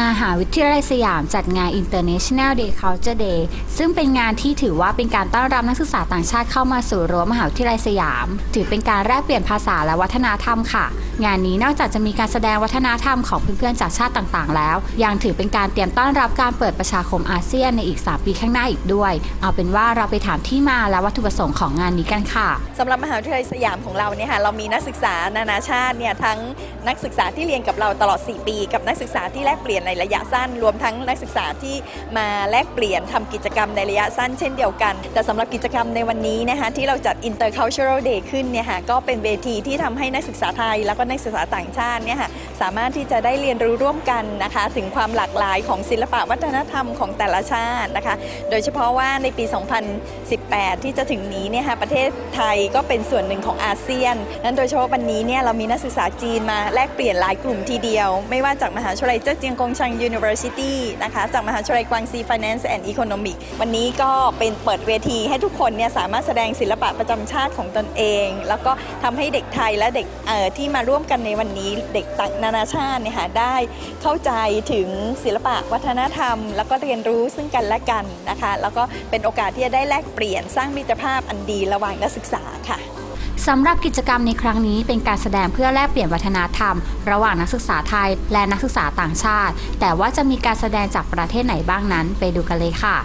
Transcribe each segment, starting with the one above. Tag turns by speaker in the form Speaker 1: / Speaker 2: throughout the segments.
Speaker 1: มหาวิทยาลัยสยามจัดงาน International Day Culture Day ซึ่งเป็นงานที่ถือว่าเป็นการต้อนรับนักศึกษาต่างชาติเข้ามาสู่รั้วมหาวิทยาลัยสยาม ถือเป็นการแลกเปลี่ยนภาษาและวัฒนธรรมค่ะ งานนี้นอกจากจะมีการแสดงวัฒนธรรมของเพื่อนๆจากชาติต่างๆ แล้ว ยังถือเป็นการเตรียมต้อนรับการเปิดประชาคมอาเซียนในอีก 3 ปีข้างหน้าอีกด้วย เอาเป็นว่าเราไปถามที่มาและวัตถุประสงค์ของงานนี้กันค่ะ
Speaker 2: สำหรับมหาวิทยาลัยสยามของเราเนี่ยค่ะเรามีนักศึกษานานาชาติเนี่ยทั้งนักศึกษาที่เรียนกับเราตลอด 4 ปี กับนักศึกษาที่แลกเปลี่ยนในระยะสั้น รวมทั้งนักศึกษาที่มาแลกเปลี่ยนทำกิจกรรมในระยะสั้นเช่นเดียวกัน แต่สำหรับกิจกรรมในวันนี้นะคะที่เราจัด Intercultural Day ขึ้นเนี่ยค่ะก็เป็นเวทีที่ทำให้นักศึกษาไทย แล้วก็นักศึกษาต่างชาติเนี่ยค่ะสามารถที่จะได้เรียนรู้ร่วมกันนะคะ ถึงความหลากหลายของศิลปะวัฒนธรรมของแต่ละชาตินะคะ โดยเฉพาะว่าในปี 2018 ที่จะถึงนี้เนี่ยค่ะประเทศไทยก็เป็นส่วนหนึ่งของอาเซียน นั้นโดยเฉพาะวันนี้เนี่ยเรามีนักศึกษาจีนมาแลกเปลี่ยนหลายกลุ่มทีเดียว ไม่ว่าจากมหาวิทยาลัยเจ้าเจียงกงชัง University นะคะ จากมหาวิทยาลัยกวางซี Finance and Economics วันนี้ก็เป็นเปิดเวทีให้ทุกคนเนี่ยสามารถแสดงศิลปะประจำชาติของตนเอง แล้วก็ทำให้เด็กไทยและเด็กเอ่อที่มาร่วมกันในวันนี้ เด็กต่างนานาชาติเนี่ยค่ะได้เข้าใจถึงศิลปะวัฒนธรรม แล้วก็เรียนรู้ซึ่งกันและกันนะคะ แล้วก็เป็นโอกาสที่จะได้แลกเปลี่ยนสร้างมิตรภาพอันดีระหว่างนักศึกษาค่ะ
Speaker 1: สำหรับกิจกรรมในครั้งนี้เป็นการแสดงเพื่อแลกเปลี่ยนวัฒนธรรม ระหว่างนักศึกษาไทย และนักศึกษาต่างชาติ แต่ว่าจะมีการแสดงจากประเทศไหนบ้างนั้น ไปดูกันเลยค่ะ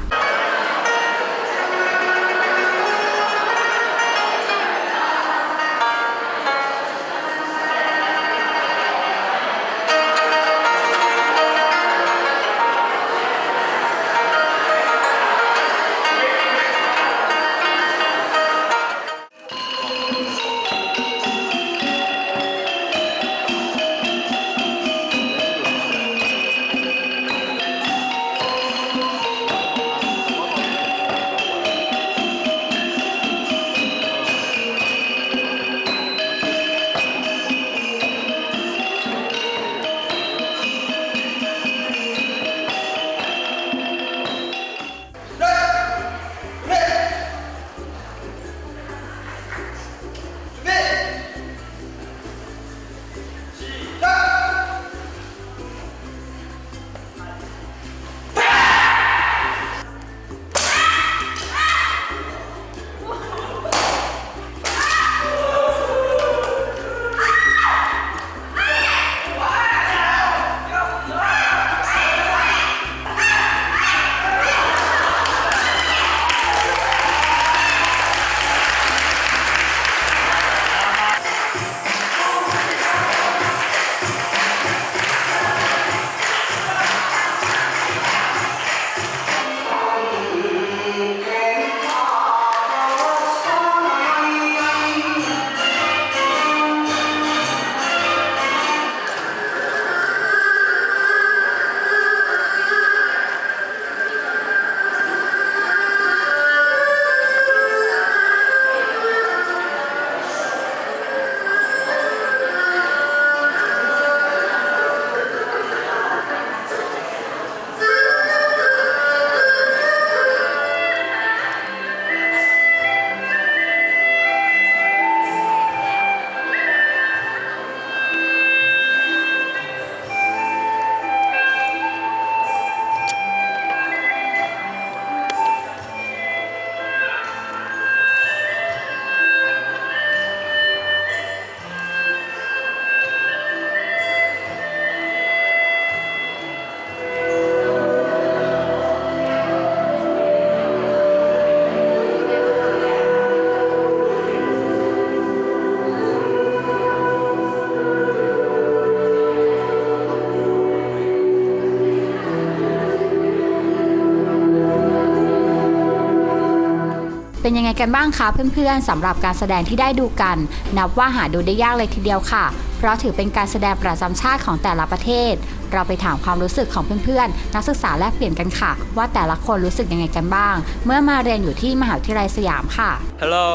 Speaker 1: เป็นยังไงกันบ้างคะเพื่อนๆสำหรับการแสดงที่ได้ดูกัน นับว่าหาดูได้ยากเลยทีเดียวค่ะ เพราะถือเป็นการแสดงประจำชาติของแต่ละประเทศ เราไปถามความรู้สึกของเพื่อนๆ นักศึกษาแลกเปลี่ยนกันค่ะ ว่าแต่ละคนรู้สึกยังไงกันบ้าง เมื่อมาเรียนอยู่ที่มหาวิทยาลัยสยามค่ะ
Speaker 3: Hello,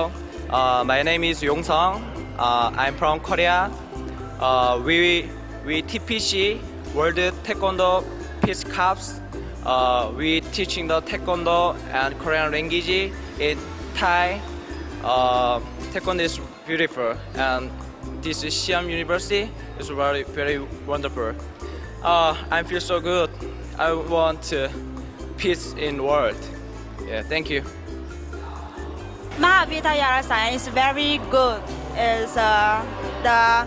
Speaker 3: uh, my name is Yong Song. Uh, I'm from Korea. Uh, we we TPC World Taekwondo Peace Cups. Uh, we teaching the Taekwondo and Korean language in Thai. Uh, taekwondo is beautiful, and this is Siam University is very very wonderful. Uh, I feel so good I want peace in world. Yeah, thank you.
Speaker 4: Mahavidyalaya science is very good. Is uh, the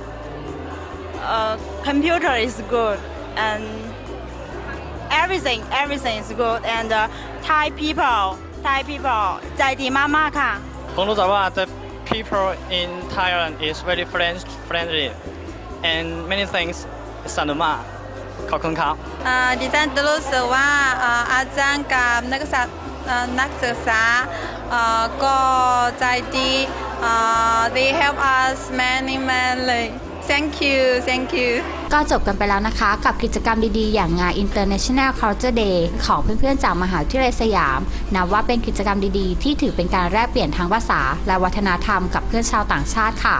Speaker 4: uh, computer is good and everything everything is good and uh, Thai people Thai people ใจดีมากๆค่ะ
Speaker 5: ผมรู้สึกว่า the people in Thailand is very friend friendly and many things สนุกมากขอบคุณครับ
Speaker 6: อ่าดิฉันรู้สึกว่าอ่าอาจารย์กับนักศึกษาอ่านักศึกษาอ่าก็ใจดีอ่า they help us many many thank you thank you
Speaker 1: ก็จบกันไปแล้วนะคะ กับกิจกรรมดีๆ อย่างงาน International Culture Day ของเพื่อนๆ จากมหาวิทยาลัยสยาม นับว่าเป็นกิจกรรมดีๆ ที่ถือเป็นการแลกเปลี่ยนทางภาษา และวัฒนธรรมกับเพื่อนชาวต่างชาติค่ะ